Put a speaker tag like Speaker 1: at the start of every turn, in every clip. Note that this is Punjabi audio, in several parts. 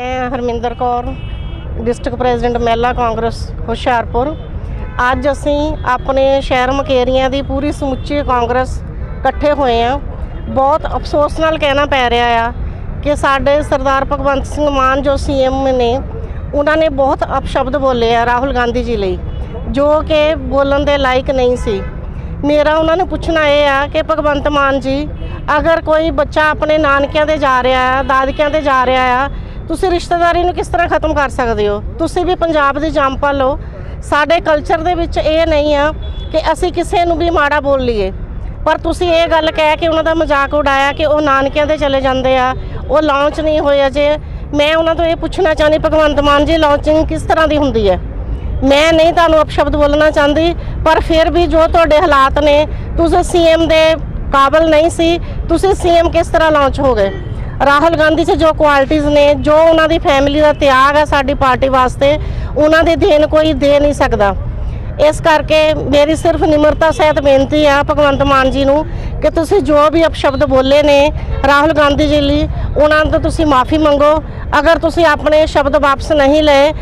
Speaker 1: ਮੈਂ ਹਰਮਿੰਦਰ ਕੌਰ ਡਿਸਟ੍ਰਿਕਟ ਪ੍ਰੈਜ਼ੀਡੈਂਟ ਮਹਿਲਾ ਕਾਂਗਰਸ, ਹੁਸ਼ਿਆਰਪੁਰ। ਅੱਜ ਅਸੀਂ ਆਪਣੇ ਸ਼ਹਿਰ ਮਕੇਰੀਆਂ ਦੀ ਪੂਰੀ ਸਮੁੱਚੀ ਕਾਂਗਰਸ ਇਕੱਠੇ ਹੋਏ ਆ ਬਹੁਤ ਅਫਸੋਸ ਨਾਲ ਕਹਿਣਾ ਪੈ ਰਿਹਾ ਆ ਕਿ ਸਾਡੇ ਸਰਦਾਰ ਭਗਵੰਤ ਸਿੰਘ ਮਾਨ ਜੋ ਸੀਐਮ ਨੇ, ਉਹਨਾਂ ਨੇ ਬਹੁਤ ਅਪਸ਼ਬਦ ਬੋਲੇ ਆ ਰਾਹੁਲ ਗਾਂਧੀ ਜੀ ਲਈ, ਜੋ ਕਿ ਬੋਲਣ ਦੇ ਲਾਇਕ ਨਹੀਂ ਸੀ। ਮੇਰਾ ਉਹਨਾਂ ਨੂੰ ਪੁੱਛਣਾ ਇਹ ਆ ਕਿ ਭਗਵੰਤ ਮਾਨ ਜੀ, ਅਗਰ ਕੋਈ ਬੱਚਾ ਆਪਣੇ ਨਾਨਕਿਆਂ ਦੇ ਜਾ ਰਿਹਾ ਆ, ਦਾਦਕਿਆਂ ਦੇ ਜਾ ਰਿਹਾ ਆ ਤੁਸੀਂ ਰਿਸ਼ਤੇਦਾਰੀ ਨੂੰ ਕਿਸ ਤਰ੍ਹਾਂ ਖਤਮ ਕਰ ਸਕਦੇ ਹੋ? ਤੁਸੀਂ ਵੀ ਪੰਜਾਬ ਦੇ ਜੰਪਲ ਹੋ। ਸਾਡੇ ਕਲਚਰ ਦੇ ਵਿੱਚ ਇਹ ਨਹੀਂ ਆ ਕਿ ਅਸੀਂ ਕਿਸੇ ਨੂੰ ਵੀ ਮਾੜਾ ਬੋਲ ਲਈਏ। ਪਰ ਤੁਸੀਂ ਇਹ ਗੱਲ ਕਹਿ ਕੇ ਉਹਨਾਂ ਦਾ ਮਜ਼ਾਕ ਉਡਾਇਆ ਕਿ ਉਹ ਨਾਨਕਿਆਂ ਦੇ ਚਲੇ ਜਾਂਦੇ ਆ। ਉਹ ਲਾਂਚ ਨਹੀਂ ਹੋਏ ਅਜੇ। ਮੈਂ ਉਹਨਾਂ ਤੋਂ ਇਹ ਪੁੱਛਣਾ ਚਾਹੁੰਦੀ, ਭਗਵੰਤ ਮਾਨ ਜੀ ਲਾਂਚਿੰਗ ਕਿਸ ਤਰ੍ਹਾਂ ਦੀ ਹੁੰਦੀ ਹੈ? ਮੈਂ ਨਹੀਂ ਤੁਹਾਨੂੰ ਅਪਸ਼ਬਦ ਬੋਲਣਾ ਚਾਹੁੰਦੀ, ਪਰ ਫਿਰ ਵੀ ਜੋ ਤੁਹਾਡੇ ਹਾਲਾਤ ਨੇ, ਤੁਸੀਂ ਸੀਐਮ ਦੇ ਕਾਬਲ ਨਹੀਂ ਸੀ। ਤੁਸੀਂ ਸੀਐਮ ਕਿਸ ਤਰ੍ਹਾਂ ਲਾਂਚ ਹੋ ਗਏ? ਰਾਹੁਲ ਗਾਂਧੀ 'ਚ ਜੋ ਕੁਆਲਿਟੀਆਂ ਨੇ, ਜੋ ਉਹਨਾਂ ਦੀ ਫੈਮਿਲੀ ਦਾ ਤਿਆਗ ਹੈ ਸਾਡੀ ਪਾਰਟੀ ਵਾਸਤੇ, ਉਹਨਾਂ ਦੇ ਦੇਣ ਕੋਈ ਦੇ ਨਹੀਂ ਸਕਦਾ। ਇਸ ਕਰਕੇ ਮੇਰੀ ਸਿਰਫ ਨਿਮਰਤਾ ਸਹਿਤ ਬੇਨਤੀ ਆ ਭਗਵੰਤ ਮਾਨ ਜੀ ਨੂੰ ਕਿ ਤੁਸੀਂ ਜੋ ਵੀ ਅਪਸ਼ਬਦ ਬੋਲੇ ਨੇ ਰਾਹੁਲ ਗਾਂਧੀ ਜੀ ਲਈ, ਉਹਨਾਂ ਤੋਂ ਤੁਸੀਂ ਮਾਫੀ ਮੰਗੋ। ਅਗਰ ਤੁਸੀਂ ਆਪਣੇ ਸ਼ਬਦ ਵਾਪਸ ਨਹੀਂ ਲਏ,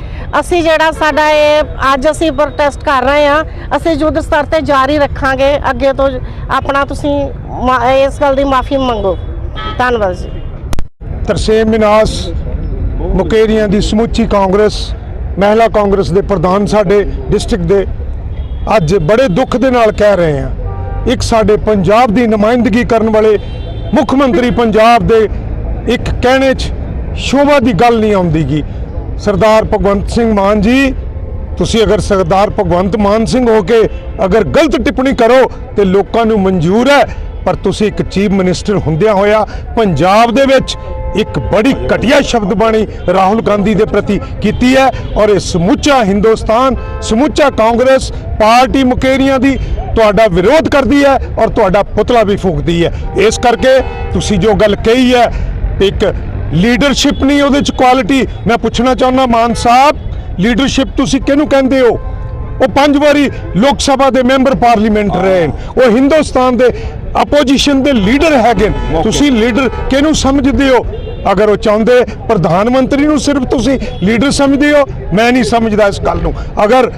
Speaker 1: ਅਸੀਂ ਜਿਹੜਾ ਸਾਡਾ ਇਹ ਅੱਜ ਅਸੀਂ ਪ੍ਰੋਟੈਸਟ ਕਰ ਰਹੇ ਆ ਅਸੀਂ ਯੁੱਧ ਸਤਰ ਤੇ ਜਾਰੀ ਰੱਖਾਂਗੇ, ਅੱਗੇ ਤੋਂ ਆਪਣਾ ਤੁਸੀਂ ਮਾ- ਇਸ ਗੱਲ ਦੀ ਮਾਫੀ ਮੰਗੋ। ਧੰਨਵਾਦ ਜੀ।
Speaker 2: ਤਰਸੇਮ ਮਿਨਾਸ ਮੁਕੇਰੀਆਂ ਦੀ ਸਮੁੱਚੀ ਕਾਂਗਰਸ, ਮਹਿਲਾ ਕਾਂਗਰਸ ਦੇ ਪ੍ਰਧਾਨ ਸਾਡੇ ਡਿਸਟ੍ਰਿਕਟ ਦੇ ਅੱਜ ਬੜੇ ਦੁੱਖ ਦੇ ਨਾਲ ਕਹਿ ਰਹੇ ਹਾਂ। ਇੱਕ ਸਾਡੇ ਪੰਜਾਬ ਦੀ ਨੁਮਾਇੰਦਗੀ ਕਰਨ ਵਾਲੇ ਮੁੱਖ ਮੰਤਰੀ ਪੰਜਾਬ ਦੇ ਇੱਕ ਕਹਿਣੇ 'ਚ ਸ਼ੋਭਾ ਦੀ ਗੱਲ ਨਹੀਂ ਆਉਂਦੀਗੀ। ਸਰਦਾਰ ਭਗਵੰਤ ਸਿੰਘ ਮਾਨ ਜੀ, ਤੁਸੀਂ ਅਗਰ ਸਰਦਾਰ ਭਗਵੰਤ ਮਾਨ ਸਿੰਘ ਹੋ ਕੇ ਅਗਰ ਗਲਤ ਟਿੱਪਣੀ ਕਰੋ ਤੇ ਲੋਕਾਂ ਨੂੰ ਮਨਜ਼ੂਰ ਹੈ, ਪਰ ਤੁਸੀਂ ਇੱਕ ਚੀਫ ਮਿਨਿਸਟਰ ਹੁੰਦਿਆਂ ਹੋਇਆ ਪੰਜਾਬ ਦੇ ਵਿੱਚ ਇੱਕ ਬੜੀ ਘਟੀਆ ਸ਼ਬਦਬਾਣੀ ਰਾਹੁਲ ਗਾਂਧੀ ਦੇ ਪ੍ਰਤੀ ਕੀਤੀ ਹੈ ਔਰ ਇਹ ਸਮੁੱਚਾ ਹਿੰਦੁਸਤਾਨ, ਸਮੁੱਚਾ ਕਾਂਗਰਸ ਪਾਰਟੀ ਮੁਕੇਰੀਆਂ ਦੀ ਤੁਹਾਡਾ ਵਿਰੋਧ ਕਰਦੀ ਹੈ ਔਰ ਤੁਹਾਡਾ ਪੁਤਲਾ ਵੀ ਫੂਕਦੀ ਹੈ। ਇਸ ਕਰਕੇ ਤੁਸੀਂ ਜੋ ਗੱਲ ਕਹੀ ਹੈ, ਇੱਕ ਲੀਡਰਸ਼ਿਪ ਨਹੀਂ ਉਹਦੇ ਚ ਕੁਆਲਿਟੀ ਮੈਂ ਪੁੱਛਣਾ ਚਾਹੁੰਦਾ ਮਾਨ ਸਾਹਿਬ ਲੀਡਰਸ਼ਿਪ ਤੁਸੀਂ ਕਿਹਨੂੰ ਕਹਿੰਦੇ ਹੋ? ਉਹ ਪੰਜ ਵਾਰੀ ਲੋਕ ਸਭਾ ਦੇ ਮੈਂਬਰ ਪਾਰਲੀਮੈਂਟ ਰਹੇ। ਉਹ ਹਿੰਦੁਸਤਾਨ ਦੇ ਆਪੋਜੀਸ਼ਨ ਦੇ ਲੀਡਰ ਹੈਗੇ। ਤੁਸੀਂ ਲੀਡਰ ਕਿਹਨੂੰ ਸਮਝਦੇ ਹੋ ਅਗਰ ਉਹ ਚਾਹੁੰਦੇ ਪ੍ਰਧਾਨ ਮੰਤਰੀ ਨੂੰ ਸਿਰਫ ਤੁਸੀਂ ਲੀਡਰ ਸਮਝਦੇ ਹੋ ਮੈਂ ਨਹੀਂ ਸਮਝਦਾ ਇਸ ਗੱਲ ਨੂੰ ਅਗਰ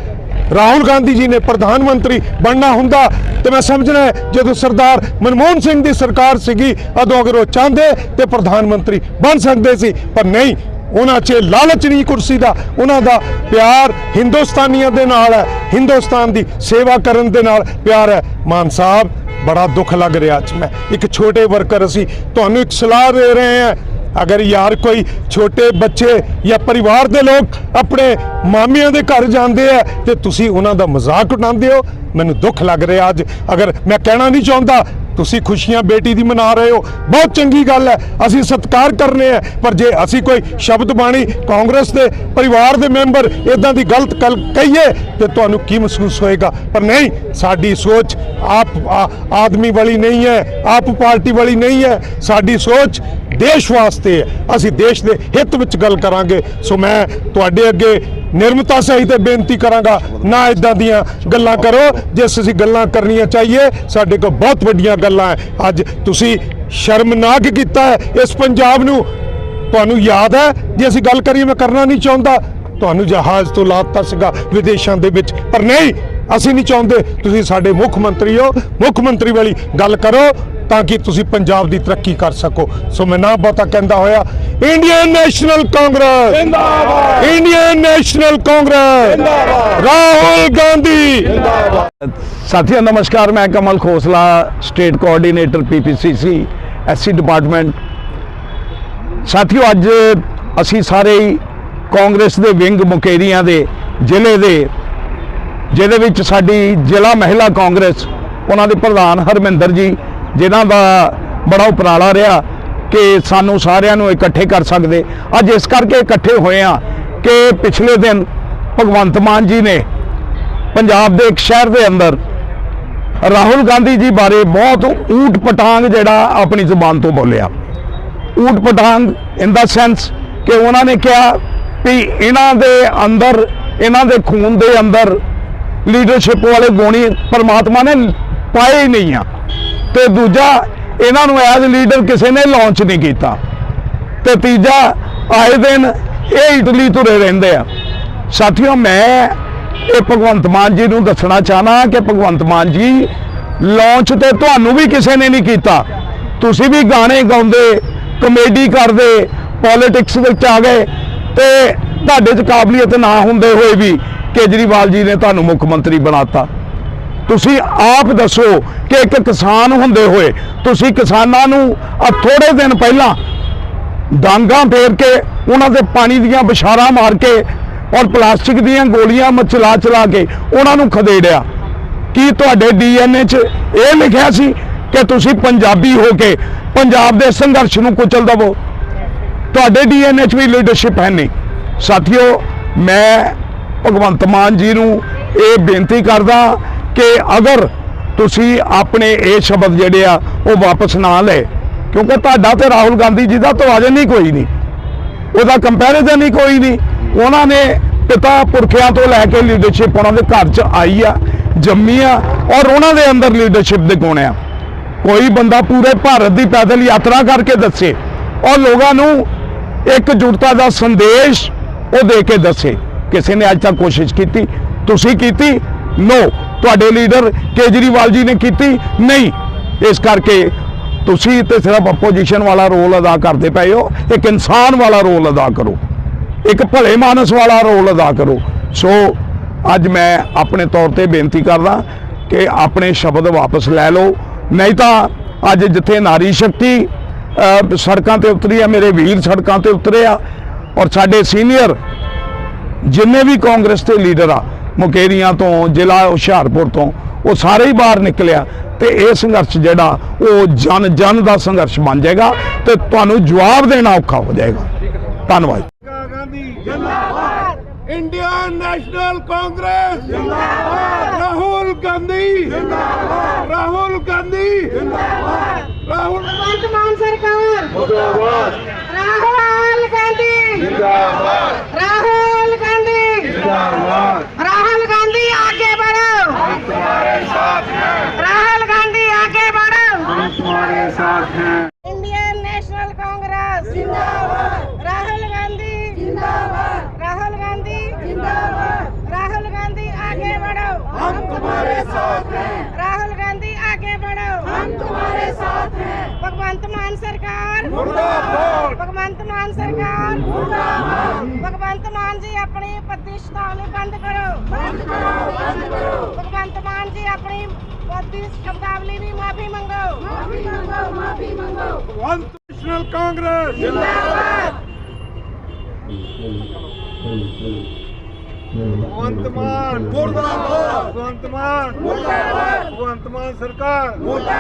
Speaker 2: ਰਾਹੁਲ ਗਾਂਧੀ ਜੀ ਨੇ ਪ੍ਰਧਾਨ ਮੰਤਰੀ ਬਣਨਾ ਹੁੰਦਾ ਤੇ ਮੈਂ ਸਮਝਣਾ ਹੈ ਜਦੋਂ ਸਰਦਾਰ ਮਨਮੋਹਨ ਸਿੰਘ ਦੀ ਸਰਕਾਰ ਸੀਗੀ ਉਦੋਂ ਅਗਰ ਉਹ ਚਾਹੁੰਦੇ ਤੇ ਪ੍ਰਧਾਨ ਮੰਤਰੀ ਬਣ ਸਕਦੇ ਸੀ ਪਰ ਨਹੀਂ ਉਹਨਾਂ 'ਚ ਲਾਲਚ ਨਹੀਂ ਕੁਰਸੀ ਦਾ, ਉਹਨਾਂ ਦਾ ਪਿਆਰ ਹਿੰਦੁਸਤਾਨੀਆਂ ਦੇ ਨਾਲ ਹੈ, ਹਿੰਦੁਸਤਾਨ ਦੀ ਸੇਵਾ ਕਰਨ ਦੇ ਨਾਲ ਪਿਆਰ ਹੈ। ਮਾਨ ਸਾਹਿਬ, ਬੜਾ ਦੁੱਖ ਲੱਗ ਰਿਹਾ ਅੱਜ ਮੈਂ। ਇੱਕ ਛੋਟੇ ਵਰਕਰ ਅਸੀਂ ਤੁਹਾਨੂੰ ਇੱਕ ਸਲਾਹ ਦੇ ਰਹੇ ਹਾਂ। ਅਗਰ ਯਾਰ ਕੋਈ ਛੋਟੇ ਬੱਚੇ ਜਾਂ ਪਰਿਵਾਰ ਦੇ ਲੋਕ ਆਪਣੇ ਮਾਮਿਆਂ ਦੇ ਘਰ ਜਾਂਦੇ ਆ, ਤੇ ਤੁਸੀਂ ਉਹਨਾਂ ਦਾ ਮਜ਼ਾਕ ਉਡਾਉਂਦੇ ਹੋ। ਮੈਨੂੰ ਦੁੱਖ ਲੱਗ ਰਿਹਾ ਅੱਜ। ਅਗਰ ਮੈਂ ਕਹਿਣਾ ਨਹੀਂ ਚਾਹੁੰਦਾ ਤੁਸੀਂ ਖੁਸ਼ੀਆਂ ਬੇਟੀ ਦੀ ਮਨਾ ਰਹੇ ਹੋ। ਬਹੁਤ ਚੰਗੀ ਗੱਲ ਹੈ। ਅਸੀਂ ਸਤਿਕਾਰ ਕਰਨੇ ਆ ਪਰ ਜੇ ਅਸੀਂ ਕੋਈ ਸ਼ਬਦ ਬਾਣੀ ਕਾਂਗਰਸ ਦੇ ਪਰਿਵਾਰ ਦੇ ਮੈਂਬਰ ਇਦਾਂ ਦੀ ਗਲਤ ਗੱਲ ਕਹੀਏ, ਤੇ ਤੁਹਾਨੂੰ ਕੀ ਮਹਿਸੂਸ ਹੋਏਗਾ? ਪਰ ਨਹੀਂ, ਸਾਡੀ ਸੋਚ ਆਪ ਆਦਮੀ ਵਾਲੀ ਨਹੀਂ ਹੈ, ਆਪ ਪਾਰਟੀ ਵਾਲੀ ਨਹੀਂ ਹੈ। ਸਾਡੀ ਸੋਚ ਦੇਸ਼ ਵਾਸਤੇ ਹੈ। ਅਸੀਂ ਦੇਸ਼ ਦੇ ਹਿੱਤ ਵਿੱਚ ਗੱਲ ਕਰਾਂਗੇ। ਸੋ ਮੈਂ ਤੁਹਾਡੇ ਅੱਗੇ ਨਿਰਮਤਾ ਸਹਿਤ ਇਹ ਬੇਨਤੀ ਕਰਾਂਗਾ। ਨਾ ਇਦਾਂ ਦੀਆਂ ਗੱਲਾਂ ਕਰੋ। ਜੇ ਅਸੀਂ ਗੱਲਾਂ ਕਰਨੀਆਂ ਚਾਹੀਏ, ਸਾਡੇ ਕੋਲ ਬਹੁਤ ਵੱਡੀਆਂ ਗੱਲਾਂ ਹੈ ਅੱਜ ਤੁਸੀਂ ਸ਼ਰਮਨਾਕ ਕੀਤਾ ਹੈ ਇਸ ਪੰਜਾਬ ਨੂੰ ਤੁਹਾਨੂੰ ਯਾਦ ਹੈ ਜੇ ਅਸੀਂ ਗੱਲ ਕਰੀਏ, ਮੈਂ ਕਰਨਾ ਨਹੀਂ ਚਾਹੁੰਦਾ। ਤੁਹਾਨੂੰ ਜਹਾਜ਼ ਤੋਂ ਲਾਤਾ ਸੀਗਾ ਵਿਦੇਸ਼ਾਂ ਦੇ ਵਿੱਚ। ਪਰ ਨਹੀਂ, ਅਸੀਂ ਨਹੀਂ ਚਾਹੁੰਦੇ। ਤੁਸੀਂ ਸਾਡੇ ਮੁੱਖ ਮੰਤਰੀ ਹੋ। ਮੁੱਖ ਮੰਤਰੀ ਵਾਲੀ ਗੱਲ ਕਰੋ ਤਾਂ ਕਿ ਤੁਸੀਂ ਪੰਜਾਬ ਦੀ ਤਰੱਕੀ ਕਰ ਸਕੋ। ਸੋ ਮੈਂ ਨਾ ਬਹੁਤਾ ਕਹਿੰਦਾ ਹੋਇਆ। ਇੰਡੀਅਨ ਨੈਸ਼ਨਲ ਕਾਂਗਰਸ ਜਿੰਦਾਬਾਦ ਇੰਡੀਅਨ ਨੈਸ਼ਨਲ ਕਾਂਗਰਸ ਜਿੰਦਾਬਾਦ ਰਾਹੁਲ ਗਾਂਧੀ
Speaker 3: ਸਾਥੀਓ ਨਮਸਕਾਰ ਮੈਂ Kamal Khosla state coordinator PPCC SC department ਸਾਥੀਓ ਅੱਜ ਅਸੀਂ ਸਾਰੇ ਹੀ ਕਾਂਗਰਸ ਦੇ ਵਿੰਗ ਮੁਕੇਰੀਆਂ ਦੇ ਜ਼ਿਲ੍ਹੇ ਦੇ ਜਿਹਦੇ ਵਿੱਚ ਸਾਡੀ ਜ਼ਿਲ੍ਹਾ ਮਹਿਲਾ ਕਾਂਗਰਸ ਉਹਨਾਂ ਦੇ ਪ੍ਰਧਾਨ ਹਰਮਿੰਦਰ ਜੀ ਜਿਨ੍ਹਾਂ ਦਾ ਬੜਾ ਉਪਰਾਲਾ ਰਿਹਾ। ਕਿ ਸਾਨੂੰ ਸਾਰਿਆਂ ਨੂੰ ਇਕੱਠੇ ਕਰ ਸਕਦੇ। ਅੱਜ ਇਸ ਕਰਕੇ ਇਕੱਠੇ ਹੋਏ ਆ ਕਿ ਪਿਛਲੇ ਦਿਨ ਭਗਵੰਤ ਮਾਨ ਜੀ ਨੇ ਪੰਜਾਬ ਦੇ ਇੱਕ ਸ਼ਹਿਰ ਦੇ ਅੰਦਰ ਰਾਹੁਲ ਗਾਂਧੀ ਜੀ ਬਾਰੇ ਬਹੁਤ ਊਟ ਪਟਾਂਗ ਜਿਹੜਾ ਆਪਣੀ ਜ਼ੁਬਾਨ ਤੋਂ ਬੋਲਿਆ। ਊਟ ਪਟਾਂਗ ਇਨ ਦਾ ਸੈਂਸ ਕਿ ਉਹਨਾਂ ਨੇ ਕਿਹਾ ਵੀ ਇਹਨਾਂ ਦੇ ਅੰਦਰ, ਇਹਨਾਂ ਦੇ ਖੂਨ ਦੇ ਅੰਦਰ ਲੀਡਰਸ਼ਿਪ ਵਾਲੇ ਗੋਣੀ ਪਰਮਾਤਮਾ ਨੇ ਪਾਏ ਹੀ ਨਹੀਂ ਆ। ਤੇ ਦੂਜਾ ਇਹਨਾਂ ਨੂੰ ਐਜ਼ ਲੀਡਰ ਕਿਸੇ ਨੇ ਲਾਂਚ ਨਹੀਂ ਕੀਤਾ। ਤੇ ਤੀਜਾ, ਆਏ ਦਿਨ ਇਹ ਇਟਲੀ ਤੁਰੇ ਰਹਿੰਦੇ ਆ। ਸਾਥੀਓ, ਮੈਂ ਇਹ ਭਗਵੰਤ ਮਾਨ ਜੀ ਨੂੰ ਦੱਸਣਾ ਚਾਹਨਾ ਕਿ ਭਗਵੰਤ ਮਾਨ ਜੀ ਲਾਂਚ ਤੇ ਤੁਹਾਨੂੰ ਵੀ ਕਿਸੇ ਨੇ ਨਹੀਂ ਕੀਤਾ। ਤੁਸੀਂ ਵੀ ਗਾਣੇ ਗਾਉਂਦੇ ਕਮੇਡੀ ਕਰਦੇ ਪੋਲਿਟਿਕਸ ਵਿੱਚ ਆ ਗਏ ਤੇ ਤੁਹਾਡੇ 'ਚ ਕਾਬਲੀਅਤ ਨਾ ਹੁੰਦੇ ਹੋਏ ਵੀ ਕੇਜਰੀਵਾਲ ਜੀ ਨੇ ਤੁਹਾਨੂੰ ਮੁੱਖ ਮੰਤਰੀ ਬਣਾਤਾ। ਤੁਸੀਂ ਆਪ ਦੱਸੋ ਕਿ ਇੱਕ ਕਿਸਾਨ ਹੁੰਦੇ ਹੋਏ ਤੁਸੀਂ ਕਿਸਾਨਾਂ ਨੂੰ ਆ ਥੋੜੇ ਦਿਨ ਪਹਿਲਾਂ ਡਾਂਗਾਂ ਫੇਰ ਕੇ ਉਹਨਾਂ ਦੇ ਪਾਣੀ ਦੀਆਂ ਬਿਸ਼ਾਰਾਂ ਮਾਰ ਕੇ ਔਰ ਪਲਾਸਟਿਕ ਦੀਆਂ ਗੋਲੀਆਂ ਮਚਲਾ ਚਲਾ ਕੇ ਉਹਨਾਂ ਨੂੰ ਖਦੇੜਿਆ। ਕੀ ਤੁਹਾਡੇ ਡੀਐਨਏ 'ਚ ਇਹ ਲਿਖਿਆ ਸੀ ਕਿ ਤੁਸੀਂ ਪੰਜਾਬੀ ਹੋ ਕੇ ਪੰਜਾਬ ਦੇ ਸੰਘਰਸ਼ ਨੂੰ ਕੁਚਲ ਦਵੋ? ਤੁਹਾਡੇ ਡੀਐਨਏ 'ਚ ਵੀ ਲੀਡਰਸ਼ਿਪ ਹੈ ਨਹੀਂ। ਸਾਥੀਓ, ਮੈਂ ਭਗਵੰਤ ਮਾਨ ਜੀ ਨੂੰ ਇਹ ਬੇਨਤੀ ਕਰਦਾ ਕਿ ਅਗਰ ਤੁਸੀਂ ਆਪਣੇ ਇਹ ਸ਼ਬਦ ਜਿਹੜੇ ਆ, ਉਹ ਵਾਪਸ ਨਾ ਲਏ, ਕਿਉਂਕਿ ਤੁਹਾਡਾ ਤੇ ਰਾਹੁਲ ਗਾਂਧੀ ਜੀ ਦਾ ਤਵਾਜ਼ਨ ਹੀ ਕੋਈ ਨਹੀਂ। ਉਹਦਾ ਕੰਪੈਰੀਜ਼ਨ ਹੀ ਕੋਈ ਨਹੀਂ। ਉਹਨਾਂ ਨੇ ਪਿਤਾ ਪੁਰਖਿਆਂ ਤੋਂ ਲੈ ਕੇ ਲੀਡਰਸ਼ਿਪ ਉਹਨਾਂ ਦੇ ਘਰ 'ਚ ਆਈ ਆ, ਜੰਮੀ ਆ, ਔਰ ਉਹਨਾਂ ਦੇ ਅੰਦਰ ਲੀਡਰਸ਼ਿਪ ਦੇ ਗੁਣ ਆ। ਕੋਈ ਬੰਦਾ ਪੂਰੇ ਭਾਰਤ ਦੀ ਪੈਦਲ ਯਾਤਰਾ ਕਰਕੇ ਦੱਸੇ, ਔਰ ਲੋਕਾਂ ਨੂੰ ਇੱਕ ਜੁਟਤਾ ਦਾ ਸੰਦੇਸ਼ ਉਹ ਦੇ ਕੇ ਦੱਸੇ। ਕਿਸੇ ਨੇ ਅੱਜ ਤੱਕ ਕੋਸ਼ਿਸ਼ ਕੀਤੀ। ਤੁਸੀਂ ਕੀਤੀ? ਨੋ ਤੁਹਾਡੇ ਲੀਡਰ ਕੇਜਰੀਵਾਲ ਜੀ ਨੇ ਕੀਤੀ? ਨਹੀਂ। ਇਸ ਕਰਕੇ ਤੁਸੀਂ ਤੇ ਸਿਰਫ ਆਪੋਜੀਸ਼ਨ ਵਾਲਾ ਰੋਲ ਅਦਾ ਕਰਦੇ ਪਏ ਹੋ। ਇੱਕ ਇਨਸਾਨ ਵਾਲਾ ਰੋਲ ਅਦਾ ਕਰੋ। ਇੱਕ ਭਲੇ ਮਾਨਸ ਵਾਲਾ ਰੋਲ ਅਦਾ ਕਰੋ। ਸੋ, ਅੱਜ ਮੈਂ ਆਪਣੇ ਤੌਰ ਤੇ ਬੇਨਤੀ ਕਰਦਾ ਕਿ ਆਪਣੇ ਸ਼ਬਦ ਵਾਪਸ ਲੈ ਲਓ। ਨਹੀਂ ਤਾਂ ਅੱਜ ਜਿੱਥੇ ਨਾਰੀ ਸ਼ਕਤੀ ਸੜਕਾਂ ਤੇ ਉਤਰੀ ਆ, ਮੇਰੇ ਵੀਰ ਸੜਕਾਂ ਤੇ ਉਤਰੇ ਆ ਔਰ ਸਾਡੇ ਸੀਨੀਅਰ ਜਿੰਨੇ ਵੀ ਕਾਂਗਰਸ ਦੇ ਲੀਡਰ ਆ ਮੁਕੇਰੀਆਂ ਤੋਂ ਜ਼ਿਲ੍ਹਾ ਹੁਸ਼ਿਆਰਪੁਰ ਤੋਂ ਉਹ ਸਾਰੇ ਹੀ ਬਾਹਰ ਨਿਕਲਿਆ ਤੇ ਇਹ ਸੰਘਰਸ਼ ਜਿਹੜਾ ਉਹ ਜਨ ਜਨ ਦਾ ਸੰਘਰਸ਼ ਬਣ ਜਾਏਗਾ ਤੇ ਤੁਹਾਨੂੰ ਜਵਾਬ ਦੇਣਾ ਔਖਾ ਹੋ ਜਾਏਗਾ ਧੰਨਵਾਦ
Speaker 4: इंदिरा गांधी जिंदाबाद इंडियन नेशनल कांग्रेस जिंदाबाद राहुल गांधी जिंदाबाद राहुल गांधी जिंदाबाद राहुल
Speaker 1: वर्तमान सरकार
Speaker 4: मुर्दाबाद
Speaker 1: राहुल गांधी
Speaker 4: साथ हैं
Speaker 1: इंडियन नेशनल कांग्रेस जिंदाबाद राहुल गांधी जिंदाबाद राहुल गांधी जिंदाबाद राहुल गांधी आगे बढ़ो
Speaker 4: हम तुम्हारे साथ हैं
Speaker 1: राहुल गांधी आगे बढ़ो हम तुम्हारे साथ हैं भगवंत मान सरकार
Speaker 4: मुर्दाबाद
Speaker 1: भगवंत मान सरकार मुर्दाबाद भगवंत मान जी अपनी पति शब्दावली बंद करो बंद करो बंद करो भगवंत मान जी अपनी पति शब्दावली भी माफी मांगो माफी मांगो माफी ਵਨ
Speaker 4: ਨੈਸ਼ਨਲ ਕਾਂਗਰਸ। ਜਿੰਦਾਬਾਦ। ਭਗਵੰਤ ਮਾਨ ਮੁਰਦਾਬਾਦ ਭਗਵੰਤ ਮਾਨ ਮੁਰਦਾਬਾਦ ਭਗਵੰਤ ਮਾਨ ਸਰਕਾਰ। ਮੁਰਦਾਬਾਦ